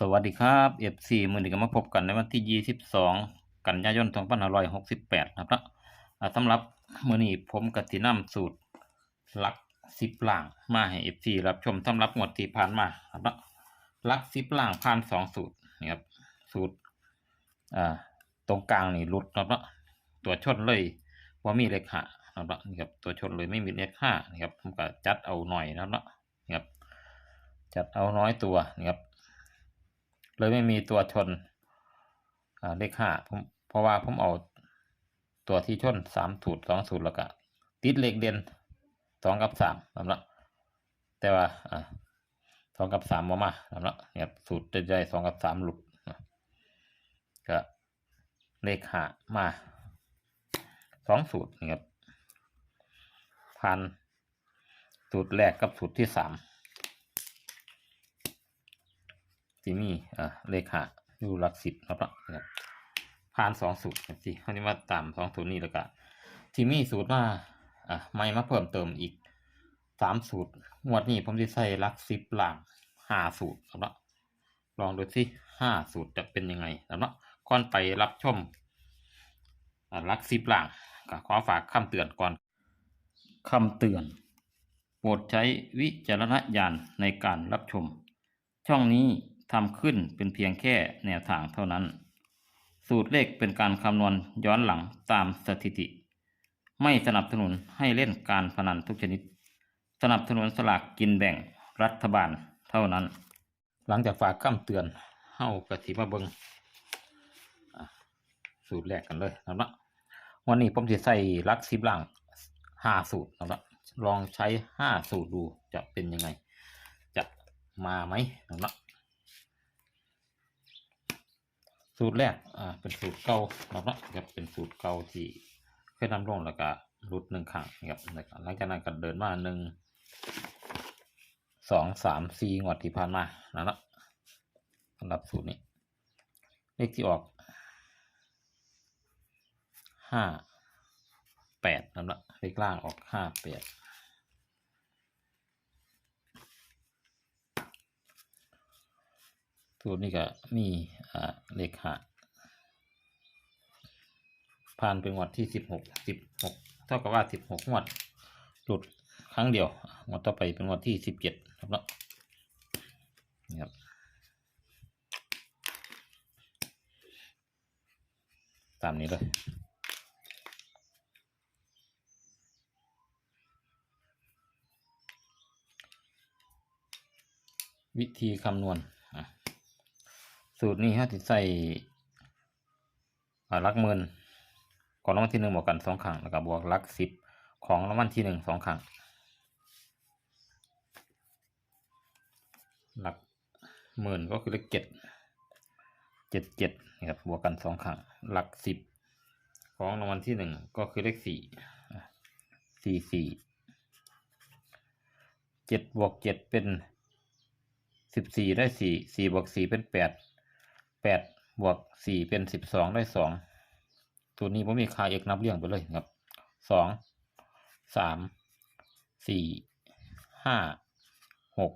สวัสดีครับ FC มือหนี้ก็มาพบกันในวันที่ 22 กันยายน 2568 นะครับนะสำหรับมือนี้ผมกตินำสูตรลักสิบล่างมาให้ FC รับชมสำหรับงวดที่ผ่านมาครับนะลักสิบล่างผ่านสองสูตรนี่ครับสูตรตรงกลางนี่หลุดครับนะตัวชนเลยว่ามีเลขห้าครับนาะนี่ครับตัวชนเลยไม่มีเลขห้านี่ครับผมก็จัดเอาหน่อยนะครับนะครับจัดเอาน้อยตัวนี่ครับ เลยไม่มีตัวชนเลขห้าเพราะว่าผมเอาตัวที่ชนสามสูตรสองสูตรแล้วก็ติดเลขเด่นสองกับสามสำหรับแต่ว่าสองกับสามมามาสำหรับเนี่ยสูตรใจสองกับสามหลุดก็เลขห้ามาสองสูตรนะครับพันสูตรแรกกับสูตรที่สาม ที่มีอ่าเลขาอยู่หลักสิบครับเนาะนะครับผ่านสองสูตรครับที่เขานี้มาตามสองสูตรนี้แล้วก็ที่มีสูตรมาอ่าไม่มาเพิ่มเติมอีกสามสูตรงวดนี้ผมจะใส่หลักสิบหลังห้าสูตรครับเนาะลองดูสิห้าสูตรจะเป็นยังไงครับเนาะก่อนไปรับชมอ่าหลักสิบหลังก็ขอฝากคำเตือนก่อนคำเตือน โปรดใช้วิจารณญาณในการรับชม ช่องนี้ ทำขึ้นเป็นเพียงแค่แนวทางเท่านั้น สูตรเลขเป็นการคำนวณย้อนหลังตามสถิติ ไม่สนับสนุนให้เล่นการพนันทุกชนิด สนับสนุนสลากกินแบ่งรัฐบาลเท่านั้น หลังจากฝากคำเตือนเฮ้ากระถิมาเบิงสูตรแรกกันเลยนะครับวันนี้ผมจะใส่ลักสิบหลังห้าสูตรนะครับลองใช้ห้าสูตรดูจะเป็นยังไง จะมาไหมนะครับ สูตรแรกอ่าเป็นสูตรเก่านะครับครับเป็นสูตรเก่าที่เคยนำลงแล้วก็รุดหนึ่งครั้งนะครับนะครับหลังจากนั้นก็เดินมาหนึ่งสองสามสี่งวดที่ผ่านมานะครับสำหรับสูตรนี้ เลขที่ออกห้าแปดนะครับเลขล่างออกห้าแปด สูตรนี้ก็มีอ่าเลขหาผ่านเป็นงวดที่สิบหกสิบหกเท่ากับว่าสิบหกงวดหลุดครั้งเดียวงวดต่อไปเป็นงวดที่สิบเจ็ดครับเนาะนี่ครับตามนี้เลยวิธีคำนวณ สูตรนี้ฮะที่ใส่หลักหมื่นก่อนรางวัลที่หนึ่งบวกกันสองครั้งแล้วก็บวกหลักสิบของรางวัลที่หนึ่งสองครั้งหลักหมื่นก็คือเลขเจ็ดเจ็ดเจ็ดนะครับบวกกันสองครั้งหลักสิบของรางวัลที่หนึ่งก็คือเลขสี่สี่สี่เจ็ดบวกเจ็ดเป็นสิบสี่ได้สี่สี่บวกสี่เป็นแปด แปดบวกสี่เป็นสิบสองได้สองตัวนี้ผมมีค่าเอกนับเรียงไปเลยครับสองสามสี่ห้าหก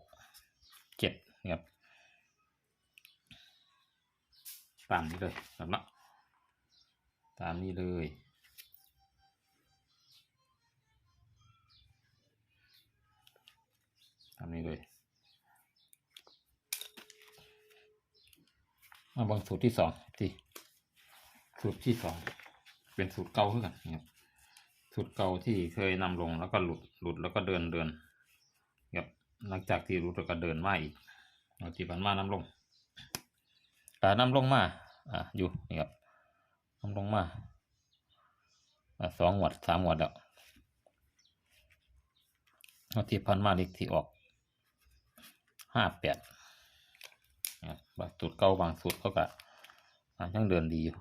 เจ็ดครับตามนี้เลยครับเนาะตามนี้เลยตามนี้เลย มาบางสูตรที่สองที่สูตรที่สองเป็นสูตรเก่าเท่ากันครับสูตรเก่าที่เคยนำลงแล้วก็หลุดหลุดแล้วก็เดินเดินครับหลังจากที่หลุดแล้วก็เดินมาอีกเอาที่ผ่านมานำลงแต่นำลงมาอะอยู่นี่ครับนำลงมาอะสองหวดสามหวดแล้วเอาที่ผ่านมาเลขที่ออกห้าแปด บบางสูตรเก่าบางสูตรเขาก็อ่ายังเดินดีอยู่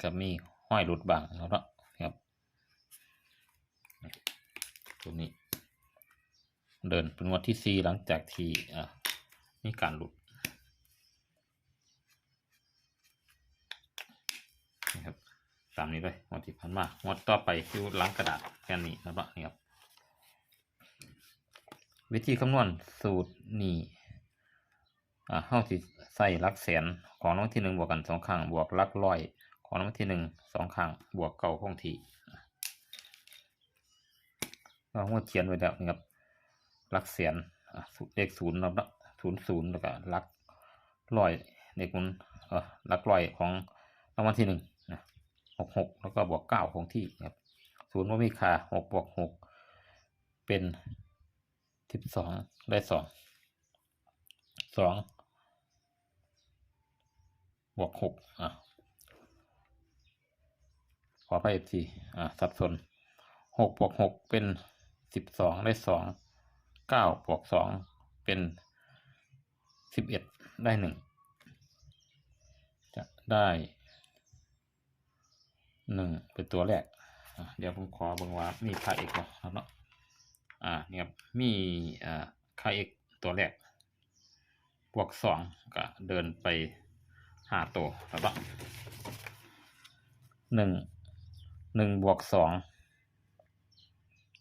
ก็มีห้อยหลุดบางแล้วเนาะครับตัวนี้ เดินเป็นวันที่สี่หลังจากที่อ่ามีการหลุดนะครับตามนี้เลยงวดที่ผ่านมางวดต่อไปอยู่หลังกระดาษแค่นี้นะครับนี่ครับ วิธีคำนวณสูตรนี้ อ่าเฮาสิใส่ลักแสนของรางวัลที่หนึ่งบวกกันสองครั้งบวกลักร้อย ของรางวัลที่หนึ่งสองครั้งบวกเก่าคงที่เราเขียนไว้แล้วนะครับลักแสนเลขศูนย์เนาะศูนย์ศูนย์แล้วก็ลักร้อยเลขหมุนเออลักร้อยของรางวัลที่หนึ่งนะหกหกแล้วก็บวกเก้าคงที่นะครับศูนย์ว่ามีค่าหกบวกหกเป็นสิบสองได้สองสอง บวกหกอะขอไปอีกทีอะสับสนหกบวกหกเป็นสิบสองได้สองเก้าบวกสองเป็นสิบเอ็ดได้หนึ่งจะได้หนึ่งเป็นตัวแรกอะเดี๋ยวผมขอเบิ่งว่ามีค่าเอกบ่ครับเนาะอ่าเนี่ยมีอ่าค่าเอกตัวแรกบวกสองก็เดินไป ห้าตัวครับเนาะหนึ่งหนึ่งบวกสอง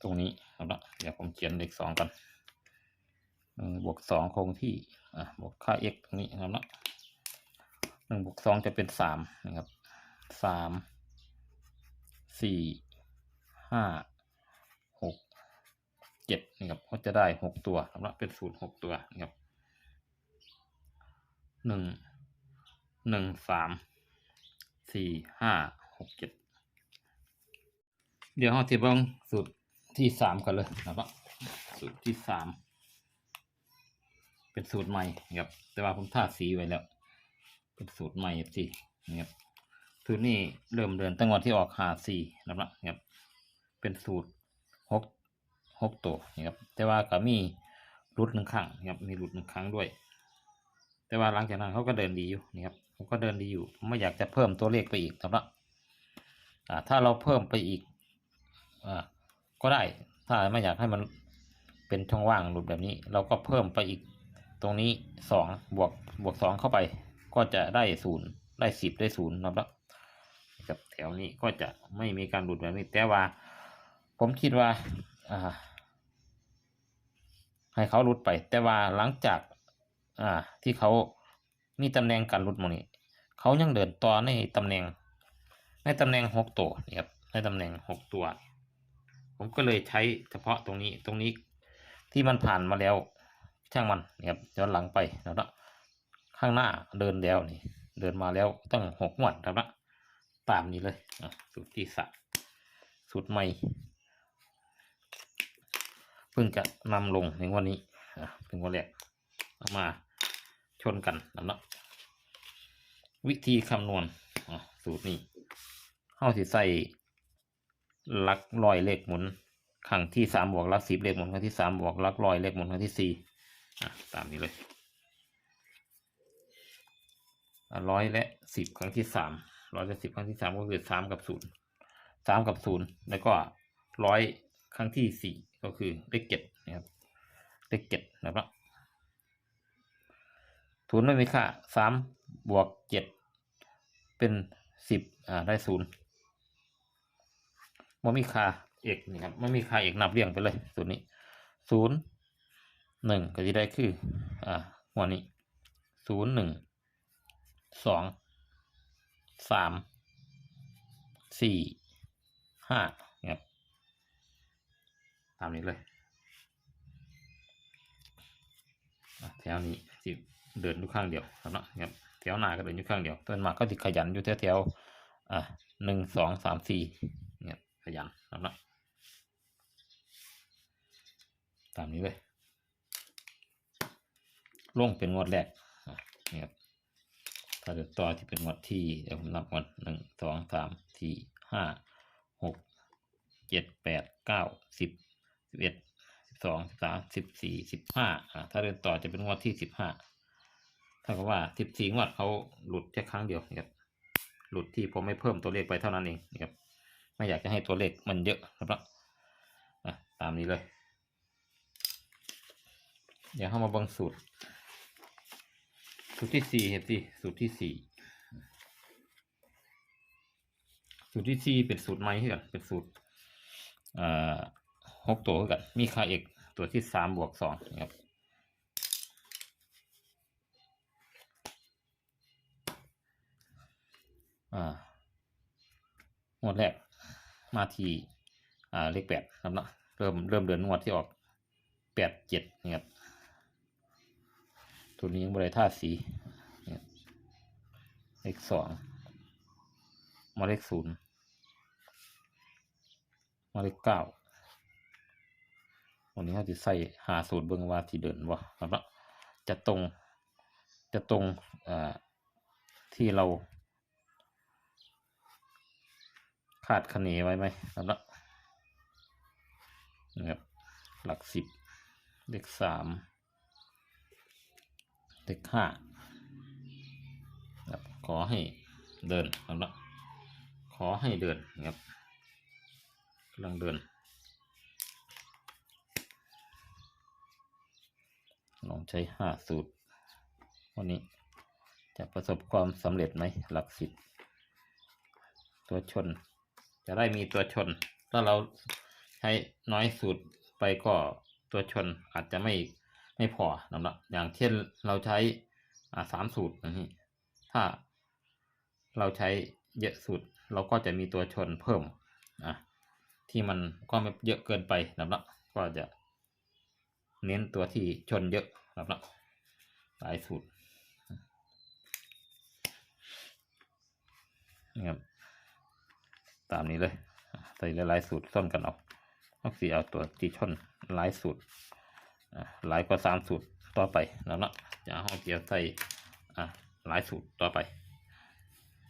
ตรงนี้ครับเนาะเดี๋ยวผมเขียนเลขสองกันหนึ่งบวกสองคงที่อะบวกค่า x ตรงนี้ครับเนาะหนึ่งบวกสองจะเป็นสามนะครับสามสี่ห้าหกเจ็ดนี่ครับก็จะได้หกตัวครับเนาะเป็นสูตรหกตัวนะครับหนึ่ง หนึ่งสามสี่ห้าหกเจ็ดเดี๋ยวเราจะเบิ่งสูตรที่สามกันเลยนะครับสูตรที่สามเป็นสูตรใหม่ครับ แต่ว่าผมทาสีไว้แล้ว เป็นสูตรใหม่สินะครับสูตรนี้เริ่มเดินตั้งวันที่ออกหาสี่นะครับนะครับ เป็นสูตรหกหกตัวนะครับ แต่ว่าก็มีรุดหนึ่งครั้งนะครับมีรุดหนึ่งครั้งด้วย แต่ว่าหลังจากนั้นเขาก็เดินดีอยู่นะครับ ผมก็เดินดีอยู่ ผมไม่อยากจะเพิ่มตัวเลขไปอีกนะครับถ้าเราเพิ่มไปอีกอก็ได้ ถ้าไม่อยากให้มันเป็นช่องว่างหลุดแบบนี้ เราก็เพิ่มไปอีกตรงนี้สองบวกบวกสองเข้าไป ก็จะได้ศูนย์ได้สิบได้ศูนย์นะครับกับแถวนี้ก็จะไม่มีการหลุดแบบนี้ แต่ว่า ผมคิดว่าให้เขาหลุดไป แต่ว่าหลังจากที่เขา มีตำแหน่งการลุดมนี้ เขายังเดินต่อในตำแหน่ง ในตำแหน่งหกตัวนี่ครับในตำแหน่งหกตัว ผมก็เลยใช้เฉพาะตรงนี้ตรงนี้ที่มันผ่านมาแล้วช่างมันนี่ครับย้อนหลังไปแล้วนะข้างหน้าเดินแล้วนี่ เดินมาแล้วตั้งหกงวดแล้วนะตามนี้เลยสูตรที่สามสูตรใหม่เพิ่งจะนำลงในวันนี้เป็นวันแรกเอามาชนกันนะเนาะ วิธีคำนวณสูตรนี้เข้าสิใส่ลักลอยเลขหมุนครั้งที่สามบวกลักสิบเลขหมุนครั้งที่สามบวกลักลอยเลขหมุนครั้งที่สี่ตามนี้เลยร้อยและสิบครั้งที่สามร้อยและสิบครั้งที่สามก็คือสามกับศูนย์สามกับศูนย์แล้วก็ร้อยครั้งที่สี่ก็คือเลขเจ็ดนะครับเลขเจ็ดนะครับศูนย์ไม่มีค่าสาม บวกเจ็ดเป็นสิบอ่าได้ศูนย์ไม่มีค่าเอกนี่ครับไม่มีค่าเอกนับเรียงไปเลยศูนย์นี้ศูนย์หนึ่งก็จะได้คืออ่าหัวนี้ศูนย์หนึ่งสองสามสี่ห้าเนี่ยครับตามนี้เลยแถวนี้สิเดินอยู่ข้างเดียวครับเนาะครับ แถวหน้าก็เดินอยู่ข้างเดียวต้นมาก็ติขยันอยู่แถวๆอะหนึ่งสองสามสี่เนี่ยขยันนะตามนี้เลยลงเป็นงวดแรกอะนี่ครับถ้าเดินต่อที่เป็นงวดที่เดี๋ยวผมนับก่อนหนึ่งสองสามสี่ห้าหกเจ็ดแปดเก้าสิบสิบเอ็ดสิบสองสิบสามสิบสี่สิบห้าอ่าถ้าเดินต่อจะเป็นงวดที่สิบห้า ถ้ากับว่าสิบสี่งวดเขาหลุดแค่ครั้งเดียวนะครับหลุดที่ผมไม่เพิ่มตัวเลขไปเท่านั้นเองนะครับไม่อยากจะให้ตัวเลขมันเยอะนะครับอะตามนี้เลย เดี๋ยวเข้ามาบังสูตร สูตรที่สี่เห็นสิสูตรที่สี่สูตรที่สี่เป็นสูตรใหม่ที่กันเป็นสูตรเอ่อหกตัวคือกันมีค่าเอกตัวที่สามบวกสองนะครับ อ่างวดแรกมาทีอ่าเลขแปดครับเนาะเริ่มเริ่มเดือนงวดที่ออกแปดเจ็ดนี่ครับตัวนี้ยังบริท่าสีนี่ครับเลขสองมาเลขศูนย์มาเลขเก้าวันนี้เขาจะใส่หาสูตรเบิ่งว่าที่เดินบ่ครับเนาะจะตรงจะตรงอ่าที่เรา คาดคะเนไว้ไหมครับเนะครับหลักสิบเลขสามเลขห้าครับขอให้เดินครับเนะขอให้เดินนะครับกำลังเดินลองใช้ห้าสูตร วันนี้จะประสบความสำเร็จไหมหลักสิบตัวชน จะได้มีตัวชน ถ้าเราใช้น้อยสูตรไปก็ตัวชนอาจจะไม่ไม่พอนะครับอย่างเช่นเราใช้อ่าสามสูตรอย่างนี้ ถ้าเราใช้เยอะสูตรเราก็จะมีตัวชนเพิ่มอะที่มันก็ไม่เยอะเกินไปนะครับก็จะเน้นตัวที่ชนเยอะนะครับหลายสูตรนะครับ ตามนี้เลย ใส่หลายๆสูตรส้นกันเอาเอาสีเอาตัวที่ชนหลายสูตรหลายกว่าสามสูตรต่อไปแล้วเนาะจะเอาเกี่ยวใส่หลายสูตรต่อไป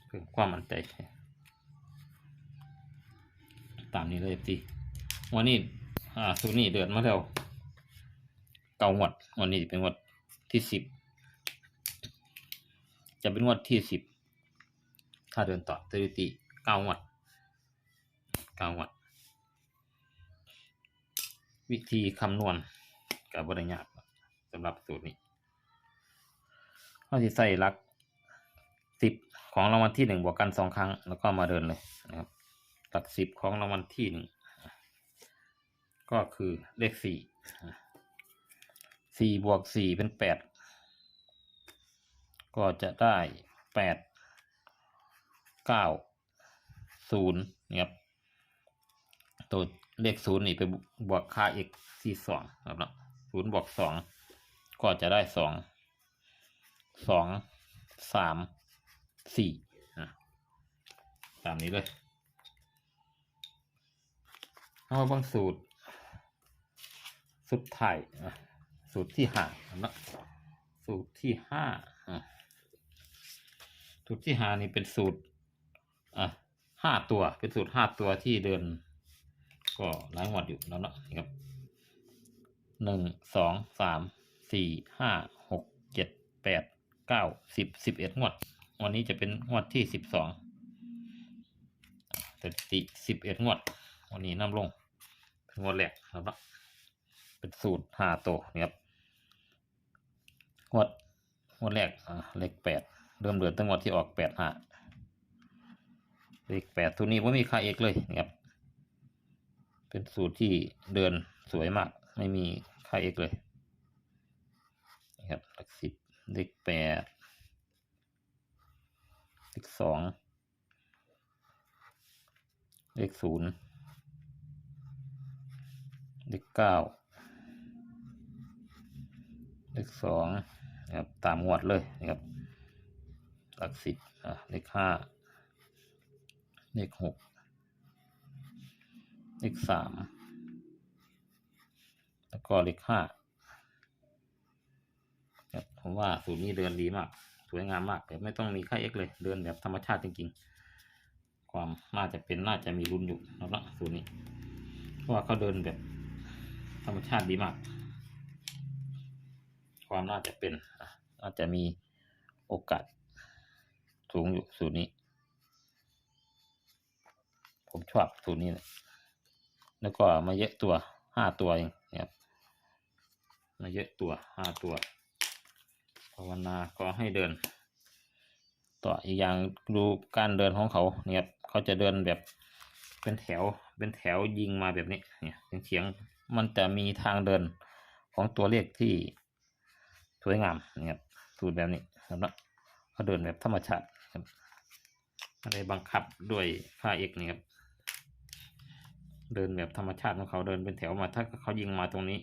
เพื่อความมั่นใจ ตามนี้เลยจีวันนี้อ่าสูตรนี้เดือนมาแล้วเก้างวดวันนี้เป็นงวดที่สิบจะเป็นงวดที่สิบ ถ้าเดินต่อสถิติเก้างวด เก้าวัดวิธีคำนวณกับบริญญากสำหรับสูตรนี้เราจะใส่ลักสิบของรางวัลที่หนึ่งบวกกันสองครั้ง แล้วก็มาเดินเลยนะครับหลักสิบของรางวัลที่หนึ่งก็คือเลขสี่สี่บวกสี่เป็นแปดก็จะได้แปดเก้าศูนย์นะครับ ตัวเลขศูนย์นี่ไปบวกค่า x ที่สองครับเนาะศูนย์บวกสองก็จะได้สองสองสามสี่ตามนี้เลยเอาบางสูตร สุดท้ายอะสูตรที่ห้าครับเนาะสูตรที่ห้าอะสูตรที่ห้านี่เป็นสูตรอะห้าตัวเป็นสูตรห้าตัวที่เดิน ก็หลายงวดอยู่แล้วเนาะครับหนึ่งสองสามสี่ห้าหกเจ็ดแปดเก้าสิบสิบเอ็ดงวด วันนี้จะเป็นงวดที่สิบสองสถิติสิบเอ็ดงวด วันนี้น้ำลง เป็นงวดแรกแล้วเนาะเป็นสูตรห้าตัวนี่ครับงวดงวดแรกอ่าเลขแปดเริ่มเดือนตั้งงวดที่ออกแปดห้าเลขแปดตัวนี้ว่ามีค่าเอกเลยนะครับ เป็นสูตรที่เดินสวยมาก ไม่มีค่าเอกเลยนะครับหลักสิบเลขแปดเลขสองเลขศูนย์เลขเก้าเลขสองนะครับตามงวดเลยนะครับ หลักสิบอะเลขห้าเลขหก เลขสามแล้วก็เลขห้าครับผมว่าสูตรนี้เดินดีมาก สวยงามมากแต่ไม่ต้องมีค่าเอ็กเลย เดินแบบธรรมชาติจริงๆ ความน่าจะเป็นน่าจะมีรุนอยู่แล้วละสูตรนี้ เพราะว่าเขาเดินแบบธรรมชาติดีมาก ความน่าจะเป็นอะน่าจะมีโอกาสสูงอยู่สูตรนี้ ผมชอบสูตรนี้เลย แล้วก็มาเยอะตัวห้าตัวเองนะครับมาเยอะตัวห้าตัวภาวนาก็ให้เดิน ต่ออีกอย่างดูการเดินของเขาเนี่ยครับเขาจะเดินแบบเป็นแถวเป็นแถวยิงมาแบบนี้เนี่ยเฉียงมันจะมีทางเดินของตัวเลขที่สวยงามนะครับสูตรแบบนี้ครับเขาเดินแบบธรรมชาติครับไม่ได้บังคับด้วยค่า x นี่ครับ เดินแบบธรรมชาติของเขาเดินเป็นแถวมา ถ้าเขายิงมาตรงนี้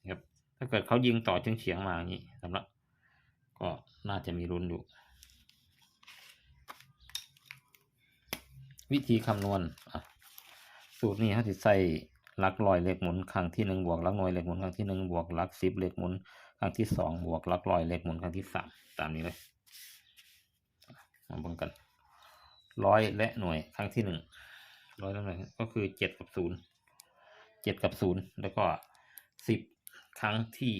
นะครับถ้าเกิดเขายิงต่อเฉียงเฉียงมาอย่างนี้สำหรับก็น่าจะมีรุนอยู่ วิธีคำนวณสูตรนี้เขาจะใส่ลักร้อยเลขหมุนครั้งที่หนึ่งบวกลักหน่วยเลขหมุนครั้งที่หนึ่งบวกลักสิบเลขหมุนครั้งที่สองบวกลักร้อยเลขหมุนครั้งที่สามตามนี้เลยมาบิ่งกันร้อยและหน่วยครั้งที่หนึ่ง ร้อยและหน่ก็คือเจ็ดกับศูนย์เจ็ดกับศูนย์แล้วก็สิบครั้งที่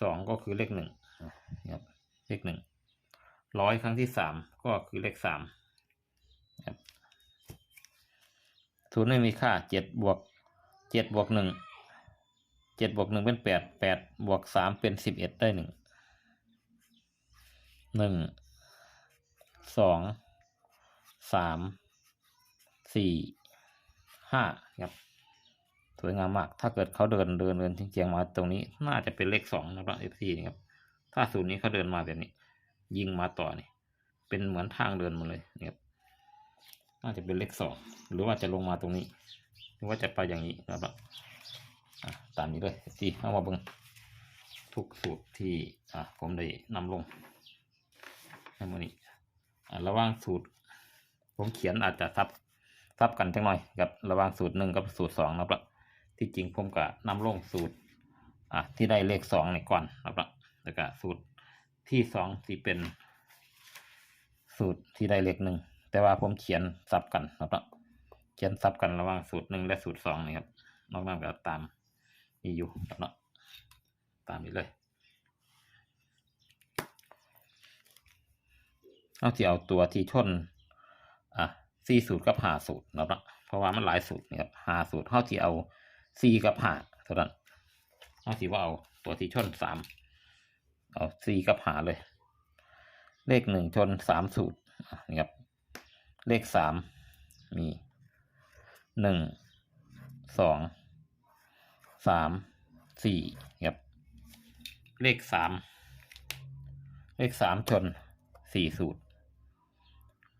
สองก็คือเลขหนึ่งครับเลขหนึ่งร้อยครั้งที่สามก็คือเลขสามศูนย์ไม่มีค่าเจ็ดบวกเจ็ดบวกหนึ่งเจ็ดบวกหนึ่งเป็นแปดแปดบวกสามเป็นสิบเอ็ดได้หนึ่งหนึ่งสองสาม สี่ห้าครับสวยงามมาก ถ้าเกิดเขาเดินเดินเดินเฉียงมาตรงนี้ น่าจะเป็นเลขสองนะครับเอฟซีนี่ครับ ถ้าศูนย์นี้เขาเดินมาแบบนี้ ยิงมาต่อนี่ เป็นเหมือนทางเดินหมาเลยนี่ครับ น่าจะเป็นเลขสองหรือว่าจะลงมาตรงนี้ หรือว่าจะไปอย่างนี้นะครับตามนี้เลยสิเอามาเบิ่งทุกสูตรที่อะผมได้นำลงในมือนี้ระว่างสูตร ผมเขียนอาจจะทับ ทับกันจังหน่อยกับระหว่างสูตรหนึ่งกับสูตรสองนะครับที่จริงผมก็นำลงสูตรอะที่ได้เลขสองนี่ก่อนนะครับแล้วก็สูตรที่สองที่เป็น สูตรที่ได้เลขหนึ่งแต่ว่าผมเขียนซับกันนะครับเขียนซับกันระหว่างสูตรหนึ่งและสูตรสองนี่ครับนอกนั้นก็ตามมีอยู่ครับเนะตามนี้เลยเอาที่เอาตัวที่ชนอะ สี่สูตรกับห้าสูตรนะครับเพราะว่ามันหลายสูตรนี่ครับห้าสูตรเขาที่เอาสี่กับห้าเท่านั้นเขาที่ว่าเอาตัวที่ชนสามเอาสี่กับห้าเลย เลขหนึ่งชนสามสูตรอะนี่ครับเลขสามมีหนึ่งสองสามสี่ครับเลขสามเลขสามชนสี่สูตร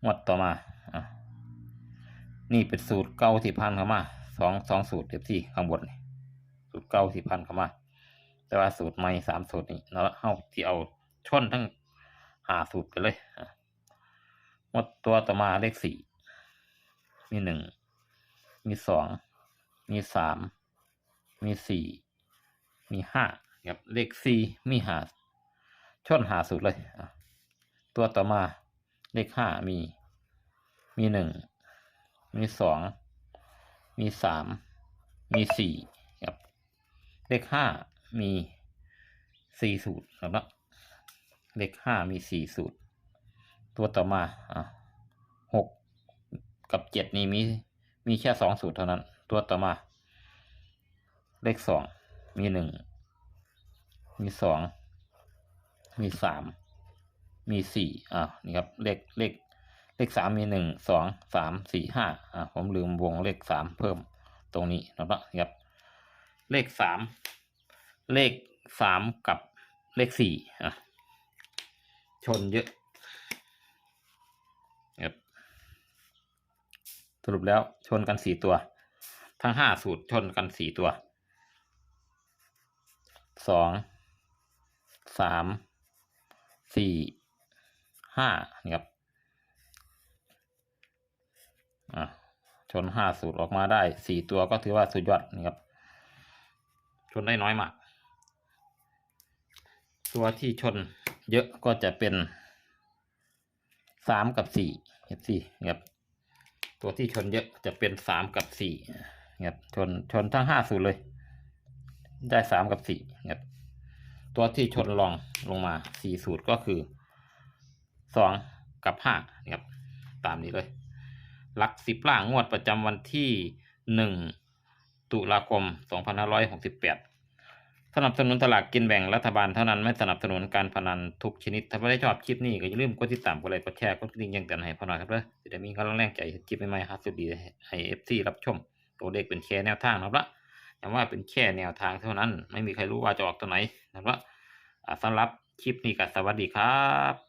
หมดต่อมาอะ นี่เป็นสูตรเก้าที่พันเข้ามาสองสองสูตรเทียบที่ข้างบนนี่สูตรเก้าที่พันเข้ามา แต่ว่าสูตรใหม่สามสูตรนี่เราเอาที่เอาชนทั้งหาสูตรกันเลยอะหมดตัวต่อมาเลขสี่มีหนึ่งมีสองมีสามมีสี่มีห้าครับเลขสี่มีหาชนหาสุดเลยตัวต่อมาเลขห้ามีมีหนึ่ง มีสอง มีสาม มีสี่ครับ เลขห้ามีสี่สูตรครับเนะเลขห้ามีสี่สูตร ตัวต่อมาอะหกกับเจ็ดนี่มีมีแค่สองสูตรเท่านั้น ตัวต่อมา เลขสองมีหนึ่งมีสองมีสามมีสี่อะนี่ครับเลขเลข เลขสามมีหนึ่งสองสามสี่ห้าอะผมลืมวงเลขสามเพิ่มตรงนี้นะครับ เลขสามเลขสามกับเลขสี่อะชนเยอะครับสรุปแล้วชนกันสี่ตัว ทั้งห้าสูตรชนกันสี่ตัวสองสามสี่ห้านี่ครับ อะชนห้าสูตรออกมาได้สี่ตัวก็ถือว่าสุดยอดนี่ครับ ชนได้น้อยมาก ตัวที่ชนเยอะก็จะเป็นสามกับสี่เห็นสี่ครับตัวที่ชนเยอะจะเป็นสามกับสี่ครับชนชนทั้งห้าสูตรเลย ได้สามกับสี่ครับตัวที่ชนรองลงมาสี่สูตรก็คือสองกับห้าครับตามนี้เลย หลักสิบล่างงวดประจำวันที่หนึ่งตุลาคมสองพันห้าร้อยหกสิบแปดสนับสนุนตลากกินแบ่งรัฐบาลเท่านั้นไม่สนับสนุนการพนันทุกชนิด ถ้าไม่ได้ชอบคลิปนี้ก็อย่าลืมกดติดตามกดไลค์กดแชร์กดกระดิ่งแจ้งเตือนให้พอหน่อยครับเด้อจะได้มีกำลังแรงใจคลิปใหม่ๆครับสุดดีให้เอฟซีรับชม ตัวเลขเป็นแค่แนวทางนะครับละย้ำว่าเป็นแค่แนวทางเท่านั้น ไม่มีใครรู้ว่าจะออกตัวไหนนะครับอ่าสำหรับคลิปนี้ก็สวัสดีครับ